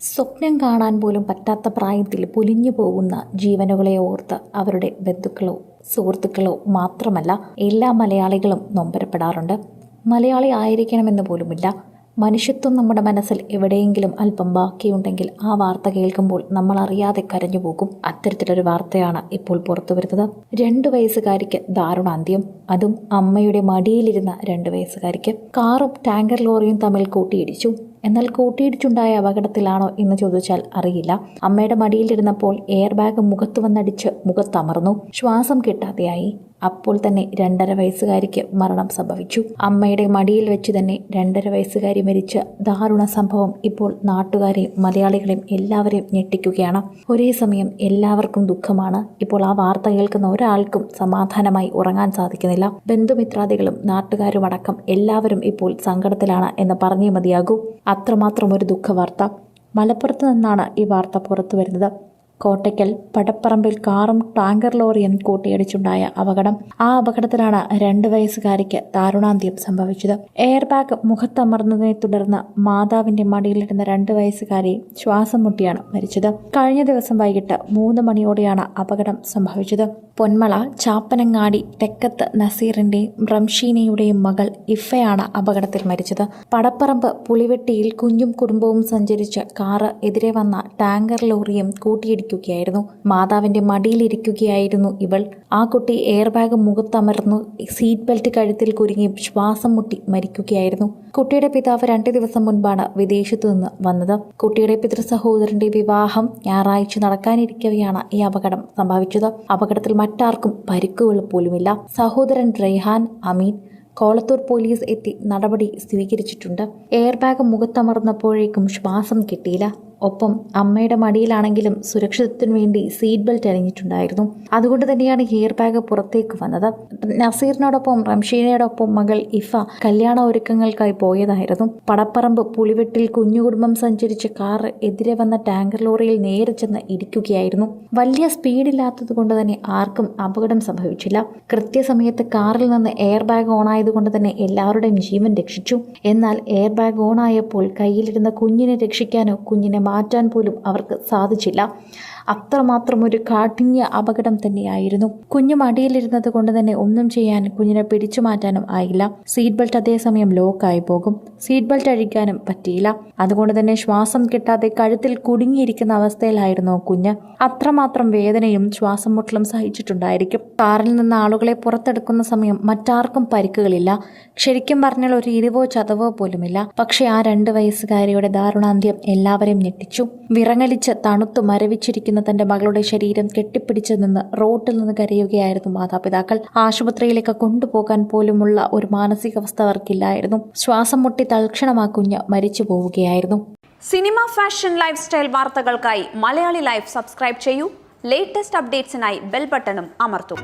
സ്വപ്നം കാണാൻ പോലും പറ്റാത്ത പ്രായത്തിൽ പൊലിഞ്ഞു പോകുന്ന ജീവനുകളെ ഓർത്ത് അവരുടെ ബന്ധുക്കളോ സുഹൃത്തുക്കളോ മാത്രമല്ല എല്ലാ മലയാളികളും നൊമ്പരപ്പെടാറുണ്ട്. മലയാളി ആയിരിക്കണമെന്ന് പോലുമില്ല. മനുഷ്യത്വം നമ്മുടെ മനസ്സിൽ എവിടെയെങ്കിലും അല്പം ബാക്കിയുണ്ടെങ്കിൽ ആ വാർത്ത കേൾക്കുമ്പോൾ നമ്മൾ അറിയാതെ കരഞ്ഞു പോകും. അത്തരത്തിലൊരു വാർത്തയാണ് ഇപ്പോൾ പുറത്തു വരുന്നത്. രണ്ടു വയസ്സുകാരിക്ക് ദാരുണാന്ത്യം. അതും അമ്മയുടെ മടിയിലിരുന്ന രണ്ട് വയസ്സുകാരിക്ക്. കാറും ടാങ്കർ ലോറിയും തമ്മിൽ കൂട്ടിയിടിച്ചു. എന്നാൽ കൂട്ടിയിടിച്ചുണ്ടായ അപകടത്തിലാണോ എന്ന് ചോദിച്ചാൽ അറിയില്ല. അമ്മയുടെ മടിയിലിരുന്നപ്പോൾ എയർ ബാഗ് മുഖത്ത് വന്നടിച്ച് മുഖത്തമർന്നു. ശ്വാസം കിട്ടാതെയായി. അപ്പോൾ തന്നെ രണ്ടര വയസ്സുകാരിക്ക് മരണം സംഭവിച്ചു. അമ്മയുടെ മടിയിൽ വെച്ച് തന്നെ രണ്ടര വയസ്സുകാരി മരിച്ച ദാരുണ സംഭവം ഇപ്പോൾ നാട്ടുകാരെയും മലയാളികളെയും എല്ലാവരെയും ഞെട്ടിക്കുകയാണ്. ഒരേ സമയം എല്ലാവർക്കും ദുഃഖമാണ്. ഇപ്പോൾ ആ വാർത്ത കേൾക്കുന്ന ഒരാൾക്കും സമാധാനമായി ഉറങ്ങാൻ സാധിക്കുന്നില്ല. ബന്ധുമിത്രാദികളും നാട്ടുകാരും അടക്കം എല്ലാവരും ഇപ്പോൾ സങ്കടത്തിലാണ് എന്ന് പറഞ്ഞേ മതിയാകൂ. അത്രമാത്രം ഒരു ദുഃഖവാർത്ത. മലപ്പുറത്ത് നിന്നാണ് ഈ വാർത്ത പുറത്തു വരുന്നത് കോട്ടയ്ക്കൽ പടപ്പറമ്പിൽ കാറും ടാങ്കർ ലോറിയും കൂട്ടിയിടിച്ചുണ്ടായ അപകടം. ആ അപകടത്തിലാണ് രണ്ട് വയസ്സുകാരിക്ക് ദാരുണാന്ത്യം സംഭവിച്ചത്. എയർ ബാഗ് മുഖത്തമർന്നതിനെ തുടർന്ന് മാതാവിന്റെ മടിയിലിരുന്ന രണ്ട് വയസ്സുകാരി ശ്വാസം മുട്ടിയാണ് മരിച്ചത്. കഴിഞ്ഞ ദിവസം വൈകിട്ട് മൂന്ന് മണിയോടെയാണ് അപകടം സംഭവിച്ചത്. പൊന്മള ചാപ്പനങ്ങാടി തെക്കത്ത് നസീറിന്റെയും റംഷീനയുടെയും മകൾ ഇഫയാണ് അപകടത്തിൽ മരിച്ചത്. പടപ്പറമ്പ് പുളിവെട്ടിയിൽ കുഞ്ഞും കുടുംബവും സഞ്ചരിച്ച കാറ് എതിരെ വന്ന ടാങ്കർ ലോറിയും കൂട്ടിയിടിക്കുകയായിരുന്നു. മാതാവിന്റെ മടിയിലിരിക്കുകയായിരുന്നു ഇവൾ. ആ കുട്ടി എയർ ബാഗ് മുഖത്തമർന്നു സീറ്റ് ബെൽറ്റ് കഴുത്തിൽ കുരുങ്ങി ശ്വാസം മുട്ടി മരിക്കുകയായിരുന്നു. കുട്ടിയുടെ പിതാവ് രണ്ടു ദിവസം മുൻപാണ് വിദേശത്തു നിന്ന് വന്നത്. കുട്ടിയുടെ പിതൃ സഹോദരന്റെ വിവാഹം ഞായറാഴ്ച നടക്കാനിരിക്കവെയാണ് ഈ അപകടം സംഭവിച്ചത്. അപകടത്തിൽ മറ്റാർക്കും പരിക്കുകൾ പോലുമില്ല. സഹോദരൻ റെയ്ഹാൻ അമീൻ കോളത്തൂർ പോലീസ് എത്തി നടപടി സ്വീകരിച്ചിട്ടുണ്ട്. എയർ ബാഗ് മുഖത്തമർന്നപ്പോഴേക്കും ശ്വാസം കിട്ടിയില്ല. ഒപ്പം അമ്മയുടെ മടിയിലാണെങ്കിലും സുരക്ഷിതത്വത്തിനു വേണ്ടി സീറ്റ് ബെൽറ്റ് അണിഞ്ഞിട്ടുണ്ടായിരുന്നു. അതുകൊണ്ട് തന്നെയാണ് ഹെയർ ബാഗ് പുറത്തേക്ക് വന്നത്. നസീറിനോടൊപ്പം റംഷീനയോടൊപ്പം മകൾ ഇഫ കല്യാണ ഒരുക്കങ്ങൾക്കായി പോയതായിരുന്നു. പടപ്പറമ്പ് പുളിവെട്ടിൽ കുഞ്ഞുകുടുംബം സഞ്ചരിച്ച കാർ എതിരെ വന്ന ടാങ്കർ ലോറിയിൽ നേരെ ചെന്ന് ഇരിക്കുകയായിരുന്നു വലിയ സ്പീഡില്ലാത്തത് കൊണ്ട് തന്നെ ആർക്കും അപകടം സംഭവിച്ചില്ല. കൃത്യസമയത്ത് കാറിൽ നിന്ന് എയർ ബാഗ് ഓൺ ആയതുകൊണ്ട് തന്നെ എല്ലാവരുടെയും ജീവൻ രക്ഷിച്ചു. എന്നാൽ എയർ ബാഗ് ഓൺ ആയപ്പോൾ കയ്യിലിരുന്ന കുഞ്ഞിനെ രക്ഷിക്കാനോ കുഞ്ഞിനെ മാറ്റാൻ പോലും അവർക്ക് സാധിച്ചില്ല. അത്രമാത്രം ഒരു കാഠിന്യ അപകടം തന്നെയായിരുന്നു. കുഞ്ഞു മടിയിലിരുന്നത് കൊണ്ട് തന്നെ ഒന്നും ചെയ്യാൻ കുഞ്ഞിനെ പിടിച്ചു മാറ്റാനും ആയില്ല. സീറ്റ് ബെൽറ്റ് അതേസമയം ലോക്കായി പോകും. സീറ്റ് ബെൽറ്റ് അഴിക്കാനും പറ്റിയില്ല. അതുകൊണ്ട് തന്നെ ശ്വാസം കിട്ടാതെ കഴുത്തിൽ കുടുങ്ങിയിരിക്കുന്ന അവസ്ഥയിലായിരുന്നു കുഞ്ഞ്. അത്രമാത്രം വേദനയും ശ്വാസം മുട്ടലും സഹിച്ചിട്ടുണ്ടായിരിക്കും. കാറിൽ നിന്ന് ആളുകളെ പുറത്തെടുക്കുന്ന സമയം മറ്റാർക്കും പരിക്കുകളില്ല. ശരിക്കും പറഞ്ഞാൽ ഒരു ഇരിവോ ചതവോ പോലുമില്ല. പക്ഷെ ആ രണ്ട് വയസ്സുകാരിയുടെ ദാരുണാന്ത്യം എല്ലാവരെയും ഞെട്ടിച്ചു. വിറങ്ങലിച്ച് തണുത്തു മരവിച്ചിരിക്കുന്ന തന്റെ മകളുടെ ശരീരം കെട്ടിപ്പിടിച്ചു നിന്ന് റോട്ടിൽ നിന്ന് കരയുകയായിരുന്നു മാതാപിതാക്കൾ. ആശുപത്രിയിലേക്ക് കൊണ്ടുപോകാൻ പോലുമുള്ള ഒരു മാനസികാവസ്ഥ അവർക്കില്ലായിരുന്നു. ശ്വാസം മുട്ടി തൽക്ഷണം കുഞ്ഞ് മരിച്ചു പോവുകയായിരുന്നു. സിനിമ ഫാഷൻ ലൈഫ് സ്റ്റൈൽ വാർത്തകൾക്കായി മലയാളി ലൈഫ് സബ്സ്ക്രൈബ് ചെയ്യൂ. ലേറ്റസ്റ്റ് അപ്ഡേറ്റ്സിനായി ബെൽ ബട്ടണും അമർത്തും.